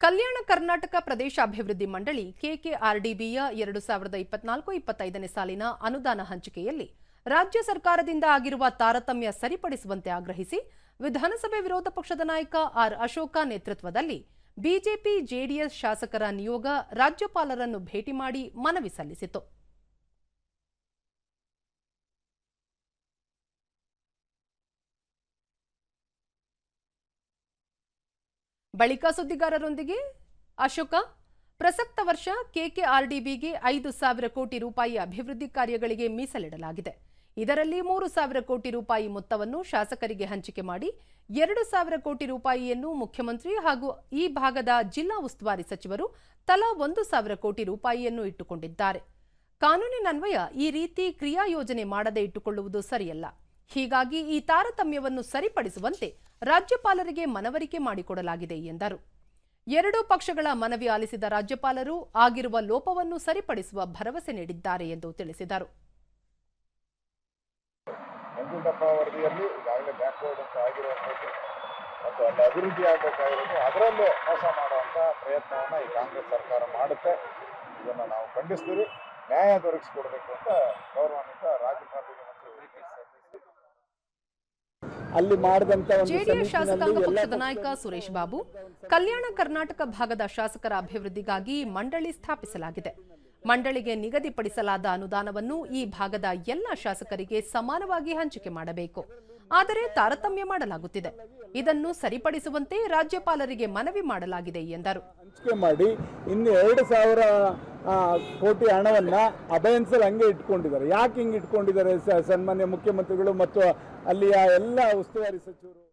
ಕಲ್ಯಾಣ ಕರ್ನಾಟಕ ಪ್ರದೇಶ ಅಭಿವೃದ್ಧಿ ಮಂಡಳಿ ಕೆಕೆಆರ್ಡಿಬಿಯ ಎರಡು ಸಾವಿರದ ಇಪ್ಪತ್ನಾಲ್ಕು ಇಪ್ಪತ್ತೈದನೇ ಸಾಲಿನ ಅನುದಾನ ಹಂಚಿಕೆಯಲ್ಲಿ ರಾಜ್ಯ ಸರ್ಕಾರದಿಂದ ಆಗಿರುವ ತಾರತಮ್ಯ ಸರಿಪಡಿಸುವಂತೆ ಆಗ್ರಹಿಸಿ ವಿಧಾನಸಭೆ ವಿರೋಧ ಪಕ್ಷದ ನಾಯಕ ಆರ್ ಅಶೋಕ ನೇತೃತ್ವದಲ್ಲಿ ಬಿಜೆಪಿ ಜೆಡಿಎಸ್ ಶಾಸಕರ ನಿಯೋಗ ರಾಜ್ಯಪಾಲರನ್ನು ಭೇಟಿ ಮಾಡಿ ಮನವಿ ಸಲ್ಲಿಸಿತು. ಬಳಿಕ ಸುದ್ದಿಗಾರರೊಂದಿಗೆ ಅಶೋಕ. ಪ್ರಸಕ್ತ ವರ್ಷ ಕೆಕೆಆರ್ಡಿಬಿಗೆ ಐದು ಸಾವಿರ ಕೋಟಿ ರೂಪಾಯಿ ಅಭಿವೃದ್ಧಿ ಕಾರ್ಯಗಳಿಗೆ ಮೀಸಲಿಡಲಾಗಿದೆ. ಇದರಲ್ಲಿ ಮೂರು ಸಾವಿರ ಕೋಟಿ ರೂಪಾಯಿ ಮೊತ್ತವನ್ನು ಶಾಸಕರಿಗೆ ಹಂಚಿಕೆ ಮಾಡಿ ಎರಡು ಸಾವಿರ ಕೋಟಿ ರೂಪಾಯಿಯನ್ನು ಮುಖ್ಯಮಂತ್ರಿ ಹಾಗೂ ಈ ಭಾಗದ ಜಿಲ್ಲಾ ಉಸ್ತುವಾರಿ ಸಚಿವರು ತಲಾ ಒಂದು ಸಾವಿರ ಕೋಟಿ ರೂಪಾಯಿಯನ್ನು ಇಟ್ಟುಕೊಂಡಿದ್ದಾರೆ. ಕಾನೂನಿನನ್ವಯ ಈ ರೀತಿ ಕ್ರಿಯಾ ಯೋಜನೆ ಮಾಡದೇ ಇಟ್ಟುಕೊಳ್ಳುವುದು ಸರಿಯಲ್ಲ. ಹೀಗಾಗಿ ಈ ತಾರತಮ್ಯವನ್ನು ಸರಿಪಡಿಸುವಂತೆ ರಾಜ್ಯಪಾಲರಿಗೆ ಮನವರಿಕೆ ಮಾಡಿಕೊಡಲಾಗಿದೆ ಎಂದರು. ಎರಡೂ ಪಕ್ಷಗಳ ಮನವಿ ಆಲಿಸಿದ ರಾಜ್ಯಪಾಲರು ಆಗಿರುವ ಲೋಪವನ್ನು ಸರಿಪಡಿಸುವ ಭರವಸೆ ನೀಡಿದ್ದಾರೆ ಎಂದು ತಿಳಿಸಿದರು. ಮತ್ತು ಅಲ್ಲಿ ಅಭಿವೃದ್ಧಿ ಆಗಬೇಕಾಗಿರೋದು ಅದರಲ್ಲೂ ಮೋಸ ಮಾಡುವಂಥ ಪ್ರಯತ್ನವನ್ನು ಈ ಕಾಂಗ್ರೆಸ್ ಸರ್ಕಾರ ಮಾಡುತ್ತೆ. ಇದನ್ನು ನಾವು ಖಂಡಿಸ್ತೀವಿ. ನ್ಯಾಯ ದೊರಕಿಸಿಕೊಡ್ಬೇಕು ಅಂತ ಗೌರವಾನ್ವಿತ ರಾಜ್ಯಪಾಲರಿಗೆ ಮತ್ತು ಅಲ್ಲಿ ಮಾಡಿದಂತ ಜೆಡಿಎಸ್ ಶಾಸಕಾಂಗ ಪಕ್ಷದ ನಾಯಕ ಸುರೇಶ್ ಬಾಬು ಕಲ್ಯಾಣ ಕರ್ನಾಟಕ ಭಾಗದ ಶಾಸಕರ ಅಭಿವೃದ್ಧಿಗಾಗಿ ಮಂಡಳಿ ಸ್ಥಾಪಿಸಲಾಗಿದೆ. ಮಂಡಳಿಗೆ ನಿಗದಿಪಡಿಸಲಾದ ಅನುದಾನವನ್ನು ಈ ಭಾಗದ ಎಲ್ಲ ಶಾಸಕರಿಗೆ ಸಮಾನವಾಗಿ ಹಂಚಿಕೆ ಮಾಡಬೇಕು. ಆದರೆ ತಾರತಮ್ಯ ಮಾಡಲಾಗುತ್ತಿದೆ. ಇದನ್ನು ಸರಿಪಡಿಸುವಂತೆ ರಾಜ್ಯಪಾಲರಿಗೆ ಮನವಿ ಮಾಡಲಾಗಿದೆ ಎಂದರು. ಹಂಚಿಕೆ ಮಾಡಿ ಇನ್ನು ಎರಡು ಸಾವಿರ ಕೋಟಿ ಹಣವನ್ನ ಅಬಯನ್ಸಲ್ಲಿ ಹಂಗೆ ಇಟ್ಕೊಂಡಿದ್ದಾರೆ. ಯಾಕೆ ಹಿಂಗೆ ಇಟ್ಕೊಂಡಿದ್ದಾರೆ ಸನ್ಮಾನ್ಯ ಮುಖ್ಯಮಂತ್ರಿಗಳು ಮತ್ತು ಅಲ್ಲಿಯ ಎಲ್ಲ ಉಸ್ತುವಾರಿ ಸಚಿವರು?